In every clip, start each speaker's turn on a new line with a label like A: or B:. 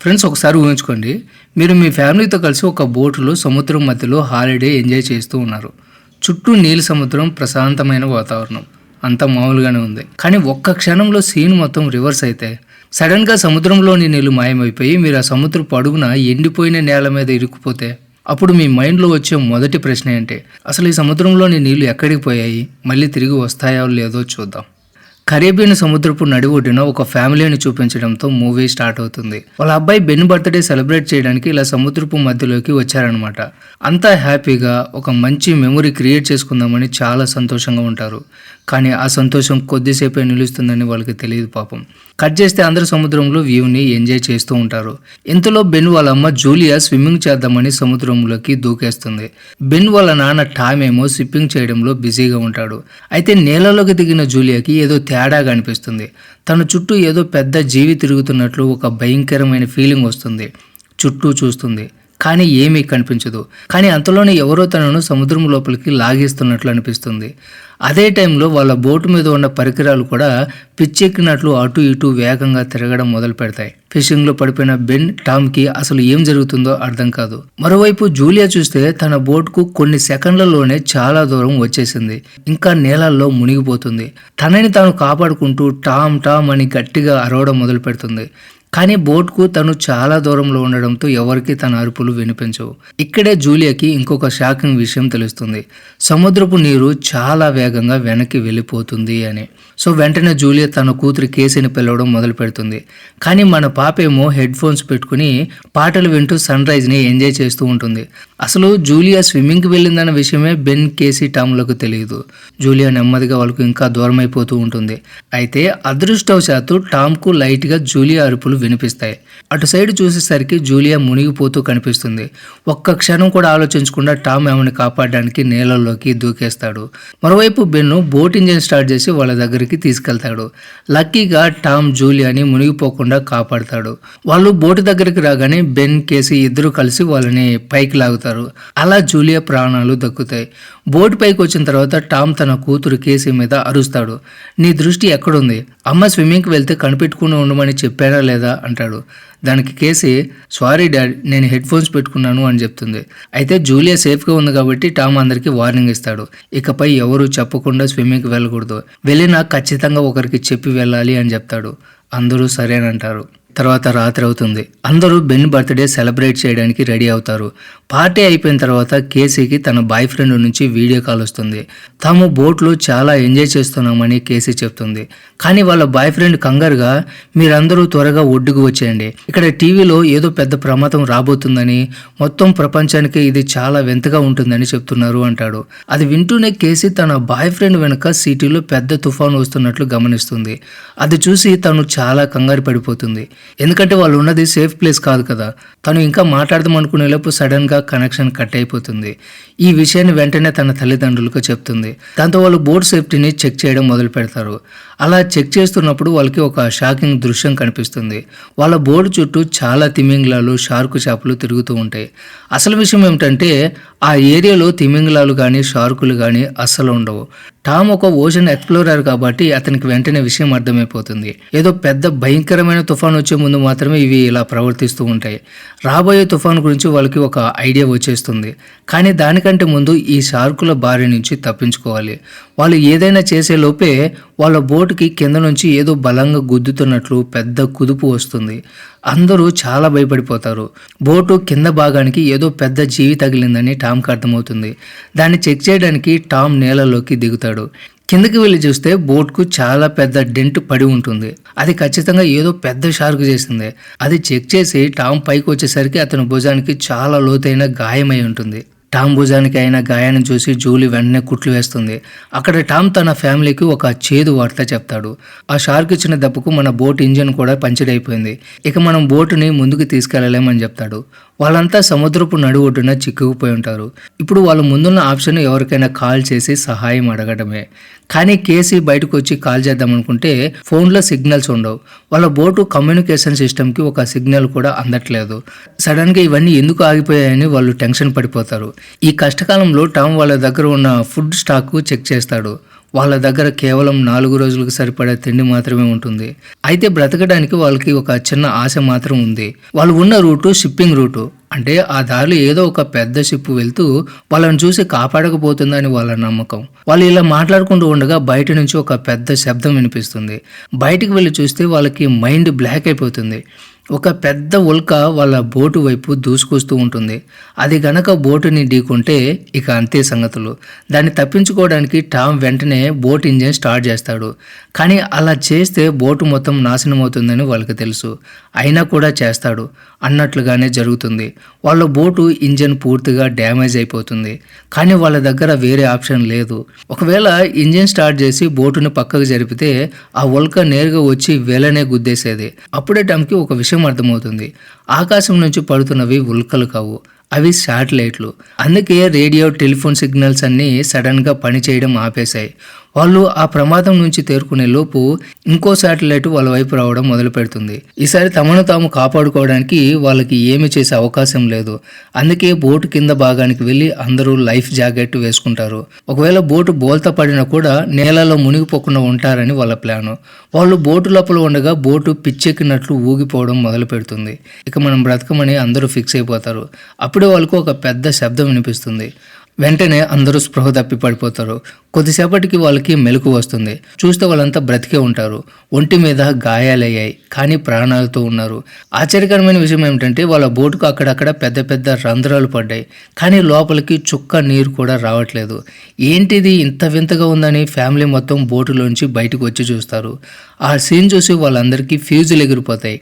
A: Friends ఒకసారి ఊహించుకోండి. మీరు మీ ఫ్యామిలీతో కలిసి ఒక బోటులో సముద్రం మధ్యలో హాలిడే ఎంజాయ్ చేస్తూ ఉన్నారు. చుట్టూ నీలి సముద్రం ప్రశాంతమైన వాతావరణం. అంత మామూలుగానే ఉంది. కానీ ఒక్క క్షణంలో సీన్ మొత్తం రివర్స్ అయితే సడన్గా సముద్రంలోని నీళ్ళు మాయమైపోయి మీరు ఆ సముద్రపు అడుగున ఎండిపోయిన నేల మీద ఇరుక్కుపోతే అప్పుడు మీ మైండ్లో వచ్చే మొదటి ప్రశ్న ఏంటి? అసలు ఈ సముద్రంలోని నీళ్ళు ఎక్కడికి పోయాయి? మళ్ళీ తిరిగి వస్తాయో లేదో చూద్దాం. కరేబియన్ సముద్రపు నడి ఒడ్డున ఒక ఫ్యామిలీని చూపించడంతో మూవీ స్టార్ట్ అవుతుంది. వాళ్ళ అబ్బాయి బెన్ బర్త్డే సెలబ్రేట్ చేయడానికి ఇలా సముద్రపు మధ్యలోకి వచ్చారనమాట అంతా హ్యాపీగా ఒక మంచి మెమొరీ క్రియేట్ చేసుకుందామని చాలా సంతోషంగా ఉంటారు. కానీ ఆ సంతోషం కొద్దిసేపే నిలుస్తుందని వాళ్ళకి తెలియదు పాపం. కట్ చేస్తే అందరు సముద్రంలో వ్యూని ఎంజాయ్ చేస్తూ ఉంటారు. ఇంతలో బెన్ వాళ్ళ అమ్మ జూలియా స్విమ్మింగ్ చేద్దామని సముద్రంలోకి దూకేస్తుంది. బెన్ వాళ్ళ నాన్న టామ్ ఏమో స్విమ్మింగ్ చేయడంలో బిజీగా ఉంటాడు. అయితే నేలలోకి దిగిన జూలియాకి ఏదో తేడాగా అనిపిస్తుంది. తన చుట్టూ ఏదో పెద్ద జీవి తిరుగుతున్నట్లు ఒక భయంకరమైన ఫీలింగ్ వస్తుంది. చుట్టూ చూస్తుంది. కానీ ఏమీ కనిపించదు. కానీ అంతలోనే ఎవరో తనను సముద్రం లోపలికి లాగేస్తున్నట్లు అనిపిస్తుంది. అదే టైంలో వాళ్ళ బోటు మీద ఉన్న పరికరాలు కూడా పిచ్చెక్కినట్లు అటు ఇటు వేగంగా తిరగడం మొదలు పెడతాయి. ఫిషింగ్లో పడిపోయిన బెన్ టామ్కి అసలు ఏం జరుగుతుందో అర్థం కాదు. మరోవైపు జూలియా చూస్తే తన బోట్కు కొన్ని సెకండ్లలోనే చాలా దూరం వచ్చేసింది. ఇంకా నేలల్లో మునిగిపోతుంది. తనని తాను కాపాడుకుంటూ టామ్ టామ్ అని గట్టిగా అరవడం మొదలు పెడుతుంది కానీ బోట్కు తను చాలా దూరంలో ఉండడంతో ఎవరికి తన అరుపులు వినిపించవు. ఇక్కడే జూలియాకి ఇంకొక షాకింగ్ విషయం తెలుస్తుంది. సముద్రపు నీరు చాలా వేగంగా వెనక్కి వెళ్ళిపోతుంది అని. సో వెంటనే జూలియా తన కూతురి కేసీని పిలవడం మొదలు పెడుతుంది. కానీ మన పాపేమో హెడ్ ఫోన్స్ పెట్టుకుని పాటలు వింటూ సన్ రైజ్ని ఎంజాయ్ చేస్తూ ఉంటుంది. అసలు జూలియా స్విమ్మింగ్కి వెళ్ళిందన్న విషయమే బెన్ కేసీ టామ్లకు తెలియదు. జూలియా నెమ్మదిగా వాళ్ళకు ఇంకా దూరం అయిపోతూ ఉంటుంది. అయితే అదృష్టవశాత్తు టామ్కు లైట్గా జూలియా అరుపులు వినిపిస్తాయి. అటు సైడ్ చూసేసరికి జూలియా మునిగిపోతూ కనిపిస్తుంది. ఒక్క క్షణం కూడా ఆలోచించకుండా టామ్ ఆమెను కాపాడడానికి నీళ్ళలోకి దూకేస్తాడు. మరోవైపు బెన్ను బోట్ ఇంజిన్ స్టార్ట్ చేసి వాళ్ళ దగ్గరికి తీసుకెళ్తాడు. లక్కీగా టామ్ జూలియాని మునిగిపోకుండా కాపాడతాడు. వాళ్ళు బోటు దగ్గరికి రాగానే బెన్ కేసి ఇద్దరు కలిసి వాళ్ళని పైకి లాగుతారు. అలా జూలియా ప్రాణాలు దక్కుతాయి. బోటు పైకి వచ్చిన తర్వాత టామ్ తన కూతురు కేసీ మీద అరుస్తాడు. నీ దృష్టి ఎక్కడుంది? అమ్మ స్విమ్మింగ్కి వెళ్తే కనిపెట్టుకుని ఉండమని చెప్పానా లేదా? అంటాడు. దానికి కేసీ సారీ డాడ్ నేను హెడ్ ఫోన్స్ పెట్టుకున్నాను అని చెప్తుంది. అయితే జూలియా సేఫ్గా ఉంది కాబట్టి టామ్ అందరికీ వార్నింగ్ ఇస్తాడు. ఇకపై ఎవరు చెప్పకుండా స్విమ్మింగ్కి వెళ్ళకూడదు. వెళ్ళినా ఖచ్చితంగా ఒకరికి చెప్పి వెళ్ళాలి అని చెప్తాడు. అందరూ సరేనంటారు. తర్వాత రాత్రి అవుతుంది. అందరూ బెన్ బర్త్డే సెలబ్రేట్ చేయడానికి రెడీ అవుతారు. పార్టీ అయిపోయిన తర్వాత కేసీకి తన బాయ్ ఫ్రెండ్ నుంచి వీడియో కాల్ వస్తుంది. తాము బోట్లో చాలా ఎంజాయ్ చేస్తున్నామని కేసీ చెప్తుంది. కానీ వాళ్ళ బాయ్ ఫ్రెండ్ కంగారుగా మీరందరూ త్వరగా ఒడ్డుకు వచ్చేయండి. ఇక్కడ టీవీలో ఏదో పెద్ద ప్రమాదం రాబోతుందని మొత్తం ప్రపంచానికి ఇది చాలా వింతగా ఉంటుందని చెప్తున్నారు అంటాడు. అది వింటూనే కేసీ తన బాయ్ ఫ్రెండ్ వెనుక సిటీలో పెద్ద తుఫాను వస్తున్నట్లు గమనిస్తుంది. అది చూసి తను చాలా కంగారు పడిపోతుంది. ఎందుకంటే వాళ్ళు ఉన్నది సేఫ్ ప్లేస్ కాదు కదా. తను ఇంకా మాట్లాడదాం అనుకునే లోపు కనెక్షన్ కట్ అయిపోతుంది. ఈ విషయాన్ని వెంటనే తన తల్లిదండ్రులకు చెప్తుంది. దాంతో వాళ్ళు బోర్డ్ సేఫ్టీని చెక్ చేయడం మొదలు పెడతారు. అలా చెక్ చేస్తున్నప్పుడు వాళ్ళకి ఒక షాకింగ్ దృశ్యం కనిపిస్తుంది. వాళ్ళ బోర్డు చుట్టూ చాలా తిమింగలాలు షార్కు చేపలు తిరుగుతూ ఉంటాయి. అసలు విషయం ఏమిటంటే ఆ ఏరియాలో తిమింగలాలు కానీ షార్కులు కానీ అస్సలు ఉండవు. టామ్ ఒక ఓషన్ ఎక్స్ప్లోరర్ కాబట్టి అతనికి వెంటనే విషయం అర్థమైపోతుంది. ఏదో పెద్ద భయంకరమైన తుఫాన్ వచ్చే ముందు మాత్రమే ఇవి ఇలా ప్రవర్తిస్తూ ఉంటాయి. రాబోయే తుఫాన్ గురించి వాళ్ళకి ఒక ఐడియా వచ్చేస్తుంది. కానీ దానికంటే ముందు ఈ షార్కుల బారి నుంచి తప్పించుకోవాలి. వాళ్ళు ఏదైనా చేసే లోపే వాళ్ళ బోటుకి కింద నుంచి ఏదో బలంగా గుద్దుతున్నట్లు పెద్ద కుదుపు వస్తుంది. అందరూ చాలా భయపడిపోతారు. బోటు కింద భాగానికి ఏదో పెద్ద జీవి తగిలిందని టామ్కి అర్థమవుతుంది. దాన్ని చెక్ చేయడానికి టామ్ నేలలోకి దిగుతాడు. కిందకి వెళ్ళి చూస్తే బోట్కు చాలా పెద్ద డెంట్ పడి ఉంటుంది. అది ఖచ్చితంగా ఏదో పెద్ద షార్క్ చేసింది. అది చెక్ చేసి టామ్ పైకి వచ్చేసరికి అతని భుజానికి చాలా లోతైన గాయమై ఉంటుంది. టామ్ భుజానికి అయిన గాయాన్ని చూసి జూలీ వెంటనే కుట్లు వేస్తుంది. అక్కడ టామ్ తన ఫ్యామిలీకి ఒక చేదు వార్త చెప్తాడు. ఆ షార్క్ ఇచ్చిన దెబ్బకు మన బోట్ ఇంజిన్ కూడా పంచర్ అయిపోయింది ఇక మనం బోటుని ముందుకు తీసుకెళ్ళలేమని చెప్తాడు. వాళ్ళంతా సముద్రపు నడు ఒడ్డున చిక్కుకుపోయి ఉంటారు. ఇప్పుడు వాళ్ళ ముందున్న ఆప్షన్ ఎవరికైనా కాల్ చేసి సహాయం అడగడమే. కానీ కేసీ బయటకు వచ్చి కాల్ చేద్దాం అనుకుంటే ఫోన్లో సిగ్నల్స్ ఉండవు. వాళ్ళ బోటు కమ్యూనికేషన్ సిస్టమ్కి ఒక సిగ్నల్ కూడా అందట్లేదు. సడన్గా ఇవన్నీ ఎందుకు ఆగిపోయాయని వాళ్ళు టెన్షన్ పడిపోతారు. ఈ కష్టకాలంలో టామ్ వాళ్ళ దగ్గర ఉన్న ఫుడ్ స్టాక్ చెక్ చేస్తాడు. వాళ్ళ దగ్గర కేవలం నాలుగు రోజులకు సరిపడే తిండి మాత్రమే ఉంటుంది. అయితే బ్రతకడానికి వాళ్ళకి ఒక చిన్న ఆశ మాత్రం ఉంది. వాళ్ళు ఉన్న రూటు షిప్పింగ్ రూటు. అంటే ఆ దారిలో ఏదో ఒక పెద్ద షిప్ వెళ్తూ వాళ్ళని చూసి కాపాడకపోతుందని వాళ్ళ నమ్మకం. వాళ్ళు ఇలా మాట్లాడుకుంటూ ఉండగా బయట నుంచి ఒక పెద్ద శబ్దం వినిపిస్తుంది. బయటికి వెళ్ళి చూస్తే వాళ్ళకి మైండ్ బ్లాక్ అయిపోతుంది. ఒక పెద్ద ఉల్క వాళ్ళ బోటు వైపు దూసుకొస్తూ ఉంటుంది. అది గనక బోటుని ఢీకుంటే ఇక అంతే సంగతులు. దాన్ని తప్పించుకోవడానికి టామ్ వెంటనే బోట్ ఇంజిన్ స్టార్ట్ చేస్తాడు. కానీ అలా చేస్తే బోటు మొత్తం నాశనం అవుతుందని వాళ్ళకి తెలుసు. అయినా కూడా చేస్తాడు. అన్నట్లుగానే జరుగుతుంది. వాళ్ళ బోటు ఇంజిన్ పూర్తిగా డ్యామేజ్ అయిపోతుంది. కానీ వాళ్ళ దగ్గర వేరే ఆప్షన్ లేదు. ఒకవేళ ఇంజిన్ స్టార్ట్ చేసి బోటుని పక్కకు జరిపితే ఆ ఉల్క నేరుగా వచ్చి వేలనే గుద్దేసేది. అప్పుడే టామ్కి ఒక విషయం అర్థమవుతుంది. ఆకాశం నుంచి పడుతున్నవి ఉల్కలు కావు. అవి శాటిలైట్లు. అందుకే రేడియో టెలిఫోన్ సిగ్నల్స్ అన్నీ సడన్గా పనిచేయడం ఆపేశాయి. వాళ్ళు ఆ ప్రమాదం నుంచి తేరుకునే లోపు ఇంకో శాటిలైట్ వాళ్ళ వైపు రావడం మొదలు పెడుతుంది. ఈసారి తమను తాము కాపాడుకోవడానికి వాళ్ళకి ఏమి చేసే అవకాశం లేదు. అందుకే బోటు కింద భాగానికి వెళ్ళి అందరూ లైఫ్ జాకెట్ వేసుకుంటారు. ఒకవేళ బోటు బోల్తా పడినా కూడా నేలలో మునిగిపోకుండా ఉంటారని వాళ్ళ ప్లాను. వాళ్ళు బోటు లోపల ఉండగా బోటు పిచ్చెక్కినట్లు ఊగిపోవడం మొదలు పెడుతుంది. ఇక మనం బ్రతకమని అందరూ ఫిక్స్ అయిపోతారు. అప్పుడే వాళ్ళకు ఒక పెద్ద శబ్దం వినిపిస్తుంది. వెంటనే అందరూ స్పృహ తప్పి పడిపోతారు. కొద్దిసేపటికి వాళ్ళకి మెలకు వస్తుంది. చూస్తే వాళ్ళంతా బ్రతికే ఉంటారు. ఒంటి మీద గాయాలయ్యాయి. కానీ ప్రాణాలతో ఉన్నారు. ఆశ్చర్యకరమైన విషయం ఏమిటంటే వాళ్ళ బోటుకు అక్కడక్కడ పెద్ద పెద్ద రంధ్రాలు పడ్డాయి. కానీ లోపలికి చుక్క నీరు కూడా రావట్లేదు. ఏంటిది ఇంత వింతగా ఉందని ఫ్యామిలీ మొత్తం బోటులోంచి బయటకు వచ్చి చూస్తారు. ఆ సీన్ చూసి వాళ్ళందరికీ ఫ్యూజులు ఎగిరిపోతాయి.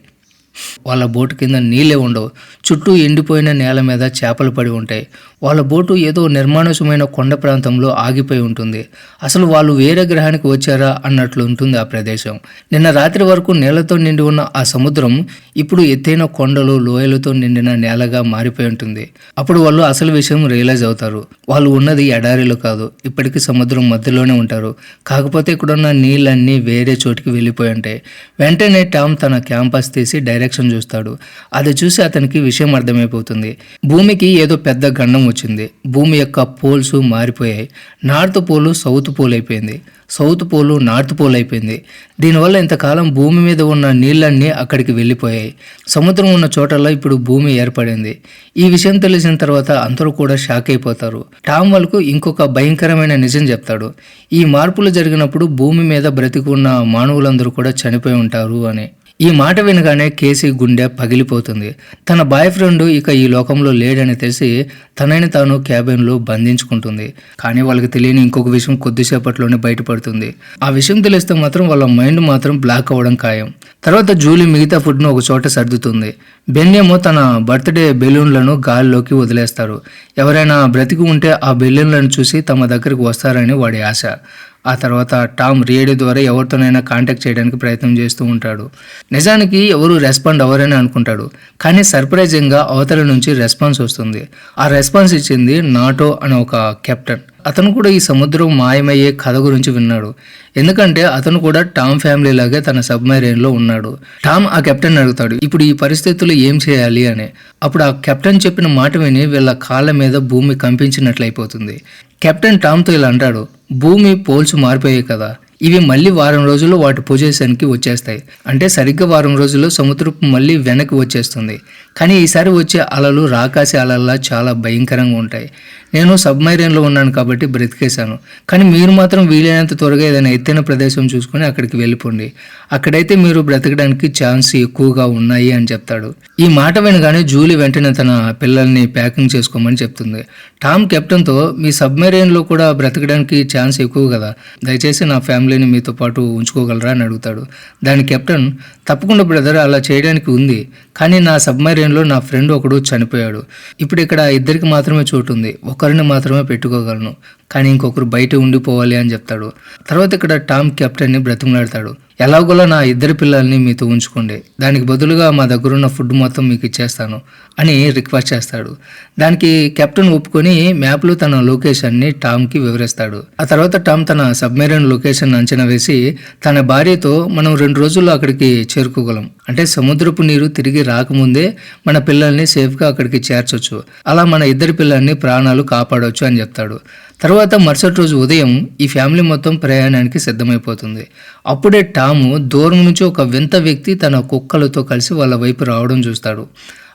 A: వాళ్ళ బోటు కింద నీళ్ళే ఉండవు. చుట్టూ ఎండిపోయిన నేల మీద చేపలు పడి ఉంటాయి. వాళ్ళ బోటు ఏదో నిర్మానుషమైన కొండ ప్రాంతంలో ఆగిపోయి ఉంటుంది. అసలు వాళ్ళు వేరే గ్రహానికి వచ్చారా అన్నట్లు ఉంటుంది ఆ ప్రదేశం. నిన్న రాత్రి వరకు నేలతో నిండి ఉన్న ఆ సముద్రం ఇప్పుడు ఎత్తైన కొండలు లోయలతో నిండిన నేలగా మారిపోయి ఉంటుంది. అప్పుడు వాళ్ళు అసలు విషయం రియలైజ్ అవుతారు. వాళ్ళు ఉన్నది ఎడారిలో కాదు. ఇప్పటికీ సముద్రం మధ్యలోనే ఉంటారు. కాకపోతే ఇక్కడున్న నీళ్ళన్నీ వేరే చోటికి వెళ్ళిపోయి ఉంటాయి వెంటనే టామ్ తన క్యాంపస్ తీసి డైరెక్షన్ చూస్తాడు. అది చూసి అతనికి విషయం అర్థమైపోతుంది. భూమికి ఏదో పెద్ద గండం వచ్చింది. భూమి యొక్క పోల్స్ మారిపోయాయి. నార్త్ పోలు సౌత్ పోల్ అయిపోయింది. సౌత్ పోలు నార్త్ పోల్ అయిపోయింది. దీనివల్ల ఇంతకాలం భూమి మీద ఉన్న నీళ్ళన్నీ అక్కడికి వెళ్ళిపోయాయి. సముద్రం ఉన్న చోటల్లో ఇప్పుడు భూమి ఏర్పడింది. ఈ విషయం తెలిసిన తర్వాత అందరూ కూడా షాక్ అయిపోతారు. టామ్ వాళ్ళకు ఇంకొక భయంకరమైన నిజం చెప్తాడు. ఈ మార్పులు జరిగినప్పుడు భూమి మీద బ్రతికి ఉన్న మానవులందరూ కూడా చనిపోయి ఉంటారు అని. ఈ మాట వినగానే కేసీ గుండె పగిలిపోతుంది. తన బాయ్ ఫ్రెండ్ ఇక ఈ లోకంలో లేడని తెలిసి తనని తాను క్యాబిన్లో బంధించుకుంటుంది. కానీ వాళ్ళకి తెలియని ఇంకొక విషయం కొద్దిసేపట్లోనే బయటపడుతుంది. ఆ విషయం తెలిస్తే మాత్రం వాళ్ళ మైండ్ మాత్రం బ్లాక్ అవ్వడం ఖాయం. తర్వాత జూలీ మిగతా ఫుడ్ను ఒక చోట సర్దుతుంది. బెన్నేమో తన బర్త్డే బెలూన్లను గాలిలోకి వదిలేస్తారు. ఎవరైనా బ్రతికి ఉంటే ఆ బెలూన్లను చూసి తమ దగ్గరికి వస్తారని వాడి ఆశ. ఆ తర్వాత టామ్ రేడియో ద్వారా ఎవరితోనైనా కాంటాక్ట్ చేయడానికి ప్రయత్నం చేస్తూ ఉంటాడు. నిజానికి ఎవరు రెస్పాండ్ అవ్వరని అనుకుంటాడు కానీ సర్ప్రైజింగ్గా అవతల నుంచి రెస్పాన్స్ వస్తుంది. ఆ రెస్పాన్స్ ఇచ్చింది నాటో అనే ఒక కెప్టెన్. అతను కూడా ఈ సముద్రం మాయమయ్యే కథ గురించి విన్నాడు. ఎందుకంటే అతను కూడా టామ్ ఫ్యామిలీ లాగే తన సబ్మెరైన్లో ఉన్నాడు. టామ్ ఆ కెప్టెన్ అడుగుతాడు ఇప్పుడు ఈ పరిస్థితుల్లో ఏం చేయాలి? అని. అప్పుడు ఆ కెప్టెన్ చెప్పిన మాట విని వీళ్ళ కాళ్ళ మీద భూమి కంపించినట్లయిపోతుంది. కెప్టెన్ టామ్తో ఇలా అంటాడు భూమి పోల్స్ మారిపోయాయి కదా. ఇవి మళ్ళీ వారం రోజుల్లో వాటి పొజిషన్కి వచ్చేస్తాయి. అంటే సరిగ్గా వారం రోజుల్లో సముద్రపు మళ్ళీ వెనక్కి వచ్చేస్తుంది. కానీ ఈసారి వచ్చే అలలు రాకాసి అలల్లా చాలా భయంకరంగా ఉంటాయి. నేను సబ్మైరీన్లో ఉన్నాను కాబట్టి బ్రతికేశాను. కానీ మీరు మాత్రం వీలైనంత త్వరగా ఏదైనా ఎత్తైన ప్రదేశం చూసుకొని అక్కడికి వెళ్ళిపోండి. అక్కడైతే మీరు బ్రతకడానికి ఛాన్స్ ఎక్కువగా ఉన్నాయి అని చెప్తాడు. ఈ మాట వినగానే జూలీ వెంటనే తన పిల్లల్ని ప్యాకింగ్ చేసుకోమని చెప్తుంది. టామ్ కెప్టెన్తో మీ సబ్మెరైన్లో కూడా బ్రతకడానికి ఛాన్స్ ఎక్కువ కదా. దయచేసి నా ఫ్యామిలీని మీతో పాటు ఉంచుకోగలరా అని అడుగుతాడు. దాని కెప్టెన్ తప్పకుండా బ్రదర్ అలా చేయడానికి ఉంది. కానీ నా సబ్మెరైన్లో నా ఫ్రెండ్ ఒకడు చనిపోయాడు. ఇప్పుడు ఇక్కడ ఇద్దరికి మాత్రమే చోటు ఉంది. ఒక ఒకరిని మాత్రమే పెట్టుకోగలను. కానీ ఇంకొకరు బయట ఉండిపోవాలి అని చెప్తాడు. తర్వాత ఇక్కడ టామ్ కెప్టెన్ని బ్రతిమలాడతాడు. ఎలాగోలా నా ఇద్దరు పిల్లల్ని మీతో ఉంచుకోండి. దానికి బదులుగా మా దగ్గర ఉన్న ఫుడ్ మొత్తం మీకు ఇచ్చేస్తాను అని రిక్వెస్ట్ చేస్తాడు. దానికి కెప్టెన్ ఒప్పుకొని మ్యాప్లో తన లొకేషన్ని టామ్కి వివరిస్తాడు. ఆ తర్వాత టామ్ తన సబ్మెరైన్ లొకేషన్ అంచనా వేసి తన భార్యతో మనం రెండు రోజుల్లో అక్కడికి చేరుకోగలం. అంటే సముద్రపు నీరు తిరిగి రాకముందే మన పిల్లల్ని సేఫ్గా అక్కడికి చేర్చొచ్చు. అలా మన ఇద్దరి పిల్లల్ని ప్రాణాలు కాపాడవచ్చు అని చెప్తాడు. తర్వాత మరుసటి రోజు ఉదయం ఈ ఫ్యామిలీ మొత్తం ప్రయాణానికి సిద్ధమైపోతుంది. అప్పుడే టామ్ దూరం నుంచి ఒక వింత వ్యక్తి తన కుక్కలతో కలిసి వాళ్ళ వైపు రావడం చూస్తాడు.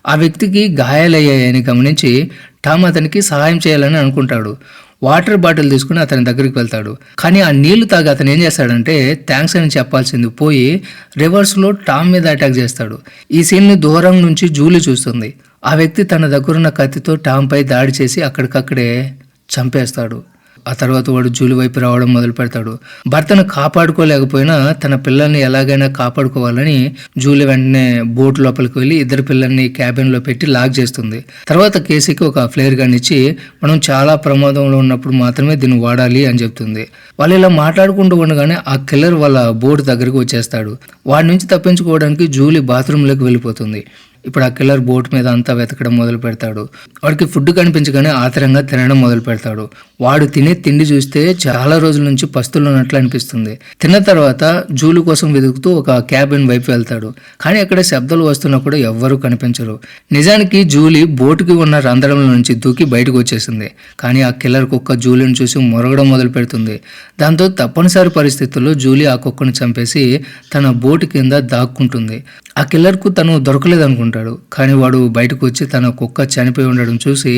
A: ఆ వ్యక్తికి గాయాలయ్యాయని గమనించి టామ్ అతనికి సహాయం చేయాలని అనుకుంటాడు. వాటర్ బాటిల్ తీసుకుని అతని దగ్గరికి వెళ్తాడు. కానీ ఆ నీళ్ళు తాగి అతను ఏం చేస్తాడంటే థ్యాంక్స్ అని చెప్పాల్సింది పోయి రివర్స్లో టామ్ మీద అటాక్ చేస్తాడు. ఈ సీన్ని దూరం నుంచి జూలీ చూస్తుంది. ఆ వ్యక్తి తన దగ్గరున్న కత్తితో టామ్పై దాడి చేసి అక్కడికక్కడే చంపేస్తాడు. ఆ తర్వాత వాడు జూలి వైపు రావడం మొదలు పెడతాడు. భర్తను కాపాడుకోలేకపోయినా తన పిల్లల్ని ఎలాగైనా కాపాడుకోవాలని జూలి వెంటనే బోట్ లోపలికి వెళ్ళి ఇద్దరు పిల్లల్ని క్యాబిన్లో పెట్టి లాక్ చేస్తుంది. తర్వాత కేసీకి ఒక ఫ్లేర్ గన్ ఇచ్చి మనం చాలా ప్రమాదంలో ఉన్నప్పుడు మాత్రమే దీన్ని వాడాలి అని చెప్తుంది. వాళ్ళు ఇలా మాట్లాడుకుంటూ ఉండగానే ఆ కిల్లర్ వాళ్ళ బోట్ దగ్గరికి వచ్చేస్తాడు. వాడి నుంచి తప్పించుకోవడానికి జూలి బాత్రూంలోకి వెళ్ళిపోతుంది. ఇప్పుడు ఆ కిల్లర్ బోట్ మీద అంతా వెతకడం మొదలు పెడతాడు. వాడికి ఫుడ్ కనిపించగానే ఆతరంగా తినడం మొదలు పెడతాడు. వాడు తినే తిండి చూస్తే చాలా రోజుల నుంచి పస్తులు ఉన్నట్లు అనిపిస్తుంది. తిన్న తర్వాత జూలు కోసం వెతుకుతూ ఒక క్యాబిన్ వైపు వెళ్తాడు. కానీ అక్కడ శబ్దాలు వస్తున్నా కూడా ఎవ్వరూ కనిపించరు. నిజానికి జూలీ బోటుకి ఉన్న రంధ్రంలో నుంచి దూకి బయటకు వచ్చేసింది. కానీ ఆ కిల్లర్ కుక్క జూలీని చూసి మొరగడం మొదలు పెడుతుంది. దాంతో తప్పనిసరి పరిస్థితుల్లో జూలీ ఆ కుక్కను చంపేసి తన బోటు కింద దాక్కుంటుంది. ఆ కిల్లర్కు తను దొరకలేదనుకుంటుంది ఉంటాడు. కానీ వాడు బయటకు వచ్చి తన కుక్క చనిపోయి ఉండడం చూసి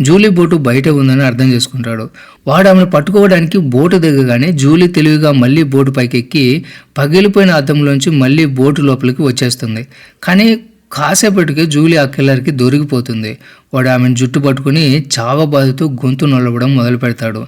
A: జూలీ బోటు బయట ఉందని అర్థం చేసుకుంటాడు. వాడు ఆమెను పట్టుకోవడానికి బోటు దిగగానే జూలీ తెలివిగా మళ్ళీ బోటు పైకి ఎక్కి పగిలిపోయిన అద్దంలోంచి మళ్ళీ బోటు లోపలికి వచ్చేస్తుంది. కానీ కాసేపటికి జూలీ ఆ కిల్లర్కి దొరికిపోతుంది. వాడు ఆమెను జుట్టు పట్టుకుని చావబాదుతూ గొంతు నొల్లవడం మొదలు పెడతాడు.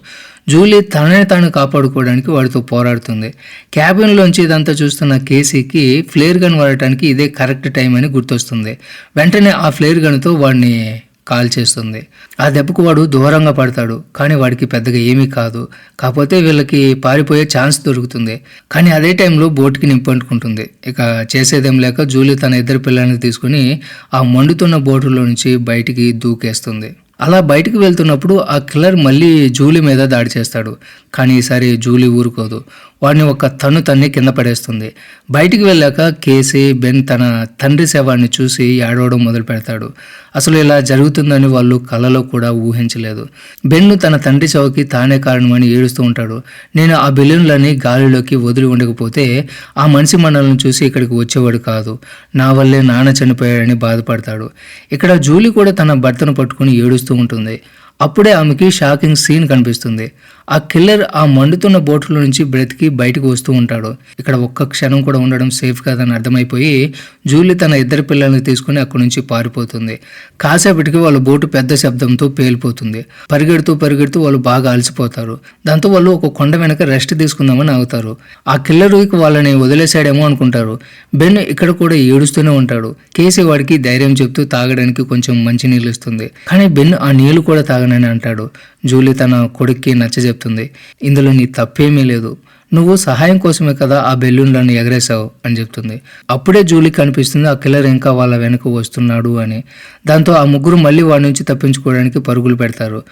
A: జూలీ తనని తాను కాపాడుకోవడానికి వాడితో పోరాడుతుంది. క్యాబిన్లోంచి ఇదంతా చూస్తున్న కేసీకి ఫ్లేర్ గన్ వాడటానికి ఇదే కరెక్ట్ టైం అని గుర్తొస్తుంది. వెంటనే ఆ ఫ్లేర్ గన్తో వాడిని కాల్ చేస్తుంది. ఆ దెబ్బకు వాడు దూరంగా పడతాడు. కానీ వాడికి పెద్దగా ఏమీ కాదు. కాకపోతే వీళ్ళకి పారిపోయే ఛాన్స్ దొరుకుతుంది. కానీ అదే టైంలో బోట్కి నింపంటుకుంటుంది ఇక చేసేదేం లేక జూలీ తన ఇద్దరు పిల్లల్ని తీసుకుని ఆ మండుతున్న బోటులో నుంచి బయటికి దూకేస్తుంది. అలా బయటికి వెళ్తున్నప్పుడు ఆ కిల్లర్ మళ్ళీ జూలీ మీద దాడి చేస్తాడు. కానీ ఈసారి జూలీ ఊరుకోదు. వాడిని ఒక తను తన్ని కింద పడేస్తుంది. బయటికి వెళ్ళాక కేసీ బెన్ తన తండ్రి శవాన్ని చూసి ఏడవడం మొదలు పెడతాడు. అసలు ఇలా జరుగుతుందని వాళ్ళు కలలో కూడా ఊహించలేదు. బెన్ను తన తండ్రి శవకి తానే కారణమని ఏడుస్తూ ఉంటాడు. నేను ఆ బెలూన్లని గాలిలోకి వదిలి ఉండకపోతే ఆ మనిషి మనల్ని చూసి ఇక్కడికి వచ్చేవాడు కాదు. నా వల్లే నాన్న చనిపోయాడని బాధపడతాడు. ఇక్కడ జూలీ కూడా తన భర్తను పట్టుకుని ఏడుస్తూ ఉంటుంది. అప్పుడే ఆమెకి షాకింగ్ సీన్ కనిపిస్తుంది. ఆ కిల్లర్ ఆ మండుతున్న బోట్లో నుంచి బ్రతికి బయటకు వస్తూ ఉంటాడు. ఇక్కడ ఒక్క క్షణం కూడా ఉండడం సేఫ్ కాదని అర్థమైపోయి జూలీ తన ఇద్దరు పిల్లల్ని తీసుకుని అక్కడి నుంచి పారిపోతుంది. కాసేపటికి వాళ్ళ బోటు పెద్ద శబ్దంతో పేలిపోతుంది. పరిగెడుతూ పరిగెడుతూ వాళ్ళు బాగా అలసిపోతారు. దాంతో వాళ్ళు ఒక కొండ వెనక రెస్ట్ తీసుకుందామని ఆగుతారు. ఆ కిల్లర్ వాళ్ళని వదిలేశాడేమో అనుకుంటారు. బెన్ ఇక్కడ కూడా ఏడుస్తూనే ఉంటాడు. కేసీ వాడికి ధైర్యం చెప్తూ తాగడానికి కొంచెం మంచి నీళ్ళు ఇస్తుంది. కానీ బెన్ ఆ నీళ్ళు కూడా తాగనని అంటాడు. జూలీ తన కొడుక్కి నచ్చ చెప్తుంది. ఇందులో నీ తప్పేమీ లేదు. నువ్వు సహాయం కోసమే కదా ఆ బెలూన్లను ఎగరేసావు అని చెప్తుంది. అప్పుడే జూలీకి కనిపిస్తుంది ఆ కిల్లర్ ఇంకా వాళ్ళ వెనక వస్తున్నాడు అని. దాంతో ఆ ముగ్గురు మళ్ళీ వాడి నుంచి తప్పించుకోవడానికి పరుగులు పెడతారు.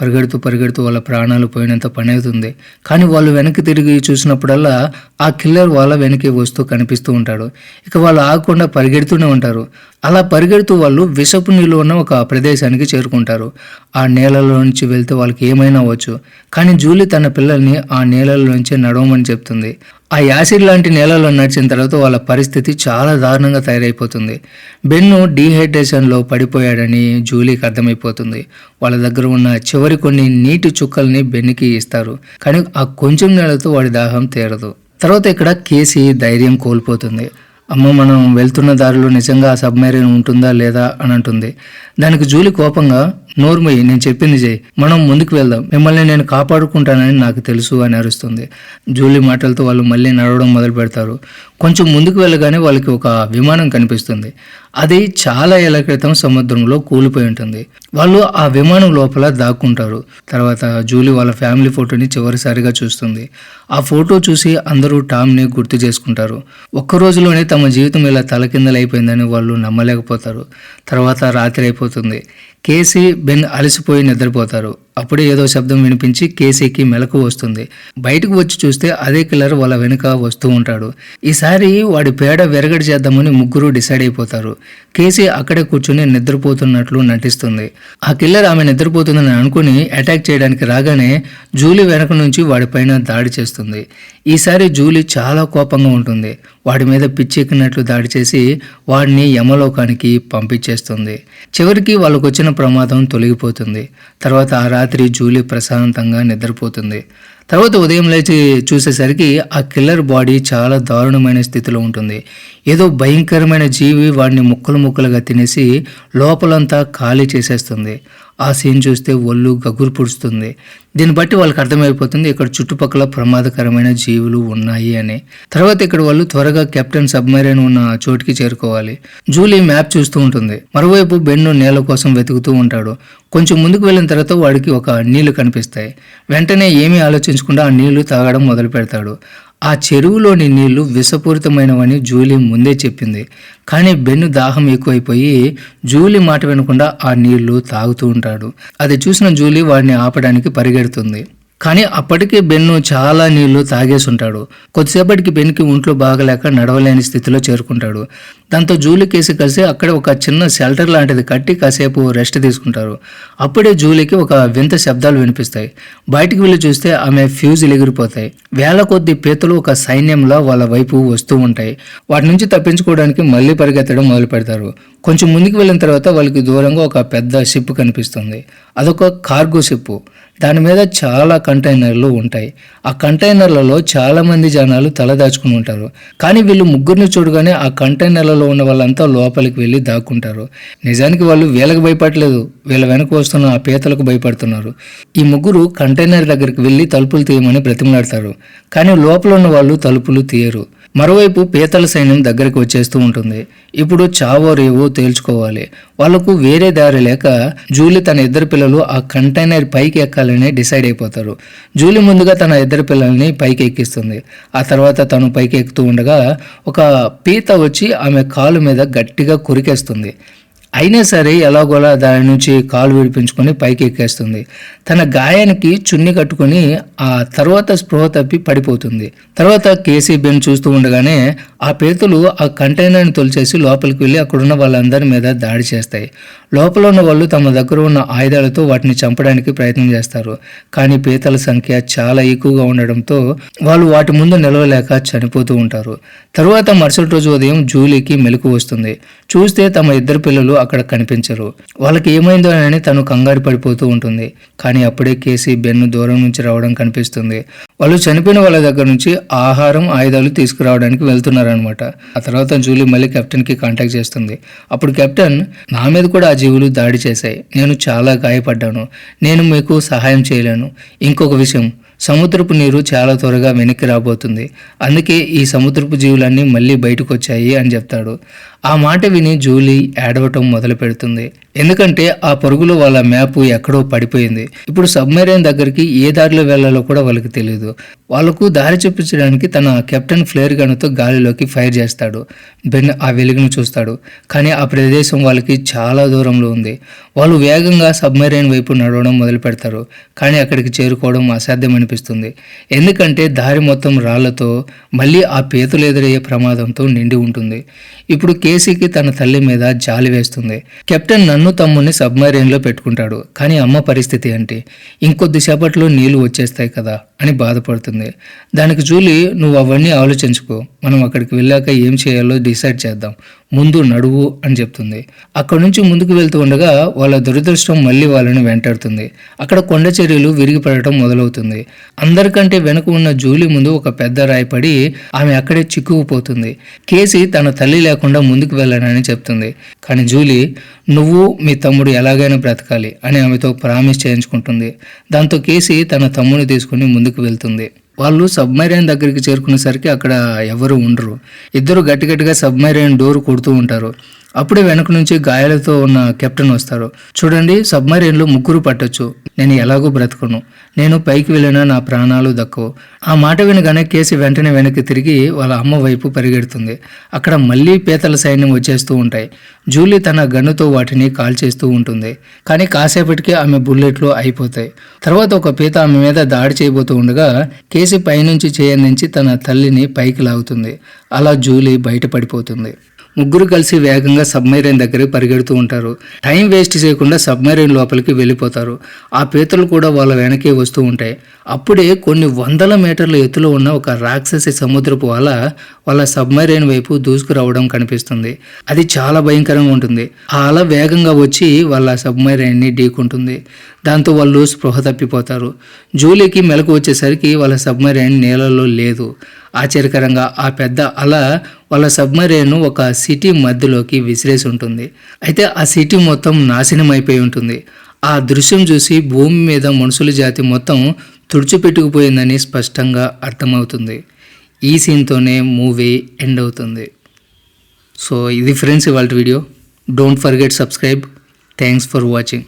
A: పరిగెడుతూ పరిగెడుతూ వాళ్ళ ప్రాణాలు పోయినంత పని అవుతుంది కానీ వాళ్ళు వెనక్కి తిరిగి చూసినప్పుడల్లా ఆ కిల్లర్ వాళ్ళ వెనక్కి వస్తూ కనిపిస్తూ ఉంటాడు. ఇక వాళ్ళు ఆగకుండా పరిగెడుతూనే ఉంటారు. అలా పరిగెడుతూ వాళ్ళు విషపు నీళ్ళు ఉన్న ఒక ప్రదేశానికి చేరుకుంటారు. ఆ నేలలో నుంచి వెళ్తే వాళ్ళకి ఏమైనా అవ్వచ్చు. కానీ జూలీ తన పిల్లల్ని ఆ నేలలోంచి నడవమని చెప్తుంది. ఆ యాసిడ్ లాంటి నేలలో నడిచిన తర్వాత వాళ్ళ పరిస్థితి చాలా దారుణంగా తయారైపోతుంది. బెన్ను డీహైడ్రేషన్లో పడిపోయాడని జూలీకి అర్థమైపోతుంది. వాళ్ళ దగ్గర ఉన్న చివరి కొన్ని నీటి చుక్కల్ని బెన్నికి ఇస్తారు. కానీ ఆ కొంచెం నేలతో వాడి దాహం తీరదు. తర్వాత ఇక్కడ కేసీ ధైర్యం కోల్పోతుంది. అమ్మ మనం వెళ్తున్న దారిలో నిజంగా ఆ సబ్మెరీన్ ఉంటుందా లేదా అని అంటుంది. దానికి జూలి కోపంగా నోర్మయ్యి నేను చెప్పింది చేయి మనం ముందుకు వెళ్దాం. మిమ్మల్ని నేను కాపాడుకుంటానని నాకు తెలుసు అని అరుస్తుంది. జూలీ మాటలతో వాళ్ళు మళ్ళీ నడవడం మొదలు పెడతారు. కొంచెం ముందుకు వెళ్ళగానే వాళ్ళకి ఒక విమానం కనిపిస్తుంది. అది చాలా ఏళ్ళ క్రితం సముద్రంలో కూలిపోయి ఉంటుంది. వాళ్ళు ఆ విమానం లోపల దాక్కుంటారు. తర్వాత జూలీ వాళ్ళ ఫ్యామిలీ ఫోటోని చివరిసారిగా చూస్తుంది. ఆ ఫోటో చూసి అందరూ టామ్ని గుర్తు చేసుకుంటారు. ఒక్క రోజులోనే తమ జీవితం ఇలా తలకిందలైపోయిందని వాళ్ళు నమ్మలేకపోతారు. తర్వాత రాత్రి అయిపోతుంది. కేసీ బెన్ అలసిపోయి నిద్రపోతారు. అప్పుడే ఏదో శబ్దం వినిపించి కేసీకి మెలకు వస్తుంది. బయటకు వచ్చి చూస్తే అదే కిల్లర్ వాళ్ళ వెనుక వస్తూ ఉంటాడు. ఈసారి వాడి పేడ వెరగడి చేద్దామని ముగ్గురు డిసైడ్ అయిపోతారు. కేసీ అక్కడే కూర్చుని నిద్రపోతున్నట్లు నటిస్తుంది. ఆ కిల్లర్ ఆమె నిద్రపోతుందని అనుకుని అటాక్ చేయడానికి రాగానే జూలీ వెనక నుంచి వాడిపైన దాడి చేస్తుంది. ఈసారి జూలీ చాలా కోపంగా ఉంటుంది. వాడి మీద పిచ్చెక్కినట్లు దాడి చేసి వాడిని యమలోకానికి పంపించేస్తుంది. చివరికి వాళ్ళకు వచ్చిన ప్రమాదం తొలగిపోతుంది. తర్వాత ఆ రాత్రి జూలీ ప్రశాంతంగా నిద్రపోతుంది. తర్వాత ఉదయం లేచి చూసేసరికి ఆ కిల్లర్ బాడీ చాలా దారుణమైన స్థితిలో ఉంటుంది. ఏదో భయంకరమైన జీవి వాడిని ముక్కలు ముక్కలుగా తినేసి లోపలంతా ఖాళీ చేసేస్తుంది. ఆ సీన్ చూస్తే ఒళ్ళు గగురు పుడుస్తుంది. దీన్ని బట్టి వాళ్ళకి అర్థమైపోతుంది ఇక్కడ చుట్టుపక్కల ప్రమాదకరమైన జీవులు ఉన్నాయి అని. తర్వాత ఇక్కడ వాళ్ళు త్వరగా కెప్టెన్ సబ్మెరైన్ ఉన్న చోటికి చేరుకోవాలి. జూలీ మ్యాప్ చూస్తూ ఉంటుంది. మరోవైపు బెన్ను నేల కోసం వెతుకుతూ ఉంటాడు. కొంచెం ముందుకు వెళ్ళిన తర్వాత వాడికి ఒక నీళ్ళు కనిపిస్తాయి. వెంటనే ఏమీ ఆలోచించకుండా ఆ నీళ్ళు తాగడం మొదలు పెడతాడు ఆ చెరువులోని నీళ్ళు విషపూరితమైనవని జూలీ ముందే చెప్పింది. కానీ బెన్ను దాహం ఎక్కువైపోయి జూలీ మాట వినకుండా ఆ నీళ్ళు తాగుతూ ఉంటాడు. అది చూసిన జూలీ వాడిని ఆపడానికి పరిగెడుతుంది. కానీ అప్పటికే బెన్ను చాలా నీళ్ళు తాగేసి ఉంటాడు కొద్దిసేపటికి బెన్కి ఒంట్లో బాగలేక నడవలేని స్థితిలో చేరుకుంటాడు. దాంతో జూలీ కేసి కలిసి అక్కడ ఒక చిన్న షెల్టర్ లాంటిది కట్టి కాసేపు రెస్ట్ తీసుకుంటారు. అప్పుడే జూలీకి ఒక వింత శబ్దాలు వినిపిస్తాయి. బయటికి వెళ్ళి చూస్తే ఆమె ఫ్యూజులు ఎగిరిపోతాయి. వేల కొద్ది పీతలు ఒక సైన్యంలో వాళ్ళ వైపు వస్తూ ఉంటాయి. వాటి నుంచి తప్పించుకోవడానికి మళ్ళీ పరిగెత్తడం మొదలు పెడతారు కొంచెం ముందుకు వెళ్ళిన తర్వాత వాళ్ళకి దూరంగా ఒక పెద్ద షిప్ కనిపిస్తుంది. అదొక కార్గో షిప్. దాని మీద చాలా కంటైనర్లు ఉంటాయి. ఆ కంటైనర్లలో చాలామంది జనాలు తలదాచుకుని ఉంటారు. కానీ వీళ్ళు ముగ్గురిని చూడగానే ఆ కంటైనర్లలో ఉన్న వాళ్ళంతా లోపలికి వెళ్ళి దాక్కుంటారు. నిజానికి వాళ్ళు వీళ్ళకి భయపడలేదు. వీళ్ళ వెనక వస్తున్న ఆ పీతలకు భయపడుతున్నారు. ఈ ముగ్గురు కంటైనర్ దగ్గరికి వెళ్ళి తలుపులు తీయమని బ్రతిమలాడతారు. కానీ లోపల ఉన్న వాళ్ళు తలుపులు తీయరు. మరోవైపు పీతల సైన్యం దగ్గరికి వచ్చేస్తూ ఉంటుంది. ఇప్పుడు చావో రేవో తేల్చుకోవాలి. వాళ్ళకు వేరే దారి లేక జూలీ తన ఇద్దరు పిల్లలు ఆ కంటైనర్ పైకి ఎక్కాలని డిసైడ్ అయిపోతారు. జూలీ ముందుగా తన ఇద్దరు పిల్లల్ని పైకి ఎక్కిస్తుంది. ఆ తర్వాత తను పైకి ఎక్కుతూ ఉండగా ఒక పీత వచ్చి ఆమె కాలు మీద గట్టిగా కురికేస్తుంది. అయినా సరే ఎలాగోలా దాని నుంచి కాలు విడిపించుకొని పైకి ఎక్కేస్తుంది. తన గాయానికి చున్ని కట్టుకొని ఆ తర్వాత స్పృహ తప్పి పడిపోతుంది. తర్వాత కేసీబీని చూస్తూ ఉండగానే ఆ పేతులు ఆ కంటైనర్ని తొలిచేసి లోపలికి వెళ్ళి అక్కడున్న వాళ్ళందరి మీద దాడి చేస్తాయి. లోపల ఉన్న వాళ్ళు తమ దగ్గర ఉన్న ఆయుధాలతో వాటిని చంపడానికి ప్రయత్నం చేస్తారు. కానీ పీతల సంఖ్య చాలా ఎక్కువగా ఉండడంతో వాళ్ళు వాటి ముందు నిలవలేక చనిపోతూ ఉంటారు. తర్వాత మరుసటి రోజు ఉదయం జూలీకి మెలకు వస్తుంది. చూస్తే తమ ఇద్దరు పిల్లలు అక్కడ కనిపించరు. వాళ్ళకి ఏమైందో అని తను కంగారు పడిపోతూ ఉంటుంది. కానీ అప్పుడే కేసీ బెన్ను దూరం నుంచి రావడం కనిపిస్తుంది. వాళ్ళు చనిపోయిన వాళ్ళ దగ్గర నుంచి ఆహారం ఆయుధాలు తీసుకురావడానికి వెళ్తున్నారనమాట ఆ తర్వాత జూలీ మళ్ళీ కెప్టెన్కి కాంటాక్ట్ చేస్తుంది. అప్పుడు కెప్టెన్ నా మీద కూడా ఆ జీవులు దాడి చేశాయి. నేను చాలా గాయపడ్డాను. నేను మీకు సహాయం చేయలేను. ఇంకొక విషయం. సముద్రపు నీరు చాలా త్వరగా వెనక్కి రాబోతుంది. అందుకే ఈ సముద్రపు జీవులన్నీ మళ్ళీ బయటకు వచ్చాయి అని చెప్తాడు. ఆ మాట విని జూలీ ఏడవటం మొదలు పెడుతుంది. ఎందుకంటే ఆ పరుగులో వాళ్ళ మ్యాప్ ఎక్కడో పడిపోయింది. ఇప్పుడు సబ్మెరైన్ దగ్గరికి ఏ దారిలో వెళ్ళాలో కూడా వాళ్ళకి తెలియదు వాళ్ళకు దారి చూపించడానికి తన కెప్టెన్ ఫ్లేర్ గన్తో గాలిలోకి ఫైర్ చేస్తాడు. బెన్ ఆ వెలుగును చూస్తాడు. కానీ ఆ ప్రదేశం వాళ్ళకి చాలా దూరంలో ఉంది. వాళ్ళు వేగంగా సబ్మెరైన్ వైపు నడవడం మొదలు పెడతారు. కానీ అక్కడికి చేరుకోవడం అసాధ్యం అనిపిస్తుంది. ఎందుకంటే దారి మొత్తం రాళ్ళతో మళ్ళీ ఆ పేతులు ఎదురయ్యే ప్రమాదంతో నిండి ఉంటుంది. ఇప్పుడు కే కేసీకి తన తల్లి మీద జాలి వేస్తుంది. కెప్టెన్ నన్ను తమ్ముని సబ్మరీన్లో పెట్టుకుంటాడు. కానీ అమ్మ పరిస్థితి ఏంటి? ఇంకొద్దిసేపట్లో నీళ్ళు వచ్చేస్తాయి కదా అని బాధపడుతుంది. దానికి జూలీ నువ్వు అవన్నీ ఆలోచించుకో. మనం అక్కడికి వెళ్ళాక ఏం చేయాలో డిసైడ్ చేద్దాం. ముందు నడువు అని చెప్తుంది. అక్కడ నుంచి ముందుకు వెళ్తూ ఉండగా వాళ్ళ దురదృష్టం మళ్ళీ వాళ్ళని వెంటాడుతుంది. అక్కడ కొండ చర్యలు విరిగిపడటం మొదలవుతుంది. అందరికంటే వెనుక ఉన్న జూలీ ముందు ఒక పెద్ద రాయి పడి ఆమె అక్కడే చిక్కుకుపోతుంది. కేసీ తన తల్లి లేకుండా ముందుకు వెళ్ళనని చెప్తుంది. కానీ జూలీ నువ్వు మీ తమ్ముడు ఎలాగైనా బ్రతకాలి అని ఆమెతో ప్రామిస్ చేయించుకుంటుంది. దాంతో కేసీ తన తమ్ముని తీసుకుని ముందుకు వెళ్తుంది. వాళ్ళు సబ్మెరైన్ దగ్గరికి చేరుకునేసరికి అక్కడ ఎవరు ఉండరు. ఇద్దరు గట్టి గట్టిగా సబ్మెరైన్ డోర్ కొడుతూ ఉంటారు. అప్పుడే వెనక నుంచి గాయాలతో ఉన్న కెప్టెన్ వస్తారు. చూడండి సబ్మరీన్లు ముగ్గురు పట్టొచ్చు. నేను ఎలాగో బ్రతకను. నేను పైకి వెళ్ళినా నా ప్రాణాలు దక్కవు. ఆ మాట వినగానే కేసి వెంటనే వెనక్కి తిరిగి వాళ్ళ అమ్మ వైపు పరిగెడుతుంది. అక్కడ మళ్ళీ పీతల సైన్యం వచ్చేస్తూ ఉంటాయి. జూలీ తన గన్నుతో వాటిని కాల్ చేస్తూ ఉంటుంది. కానీ కాసేపటికి ఆమె బుల్లెట్లు అయిపోతాయి. తర్వాత ఒక పీత ఆమె మీద దాడి చేయబోతూ ఉండగా కేసి పైనుంచి చేయందించి తన తల్లిని పైకి లాగుతుంది. అలా జూలీ బయటపడిపోతుంది. ముగ్గురు కలిసి వేగంగా సబ్మెరైన్ దగ్గరికి పరిగెడుతూ ఉంటారు. టైం వేస్ట్ చేయకుండా సబ్మెరైన్ లోపలికి వెళ్ళిపోతారు. ఆ పీతలు కూడా వాళ్ళ వెనకే వస్తూ ఉంటాయి. అప్పుడే కొన్ని వందల మీటర్ల ఎత్తులో ఉన్న ఒక రాక్షసి సముద్రపు వల వాళ్ళ సబ్మెరైన్ వైపు దూసుకురావడం కనిపిస్తుంది. అది చాలా భయంకరంగా ఉంటుంది. ఆ అల వేగంగా వచ్చి వాళ్ళ సబ్మెరైన్ని ఢీకుంటుంది. దాంతో వాళ్ళు స్పృహ తప్పిపోతారు. జూలీకి మెలకు వచ్చేసరికి వాళ్ళ సబ్మెరైన్ నీళ్ళలో లేదు. ఆశ్చర్యకరంగా ఆ పెద్ద అల వాళ్ళ సబ్మరీను ఒక సిటీ మధ్యలోకి విసిరేసి ఉంటుంది అయితే ఆ సిటీ మొత్తం నాశనం అయిపోయి ఉంటుంది. ఆ దృశ్యం చూసి భూమి మీద మనుషుల జాతి మొత్తం తుడిచిపెట్టుకుపోయిందని స్పష్టంగా అర్థమవుతుంది. ఈ సీన్తోనే మూవీ ఎండ్ అవుతుంది. సో ఇది ఫ్రెండ్స్ ఇవాళ video. Don't forget subscribe. Thanks for watching.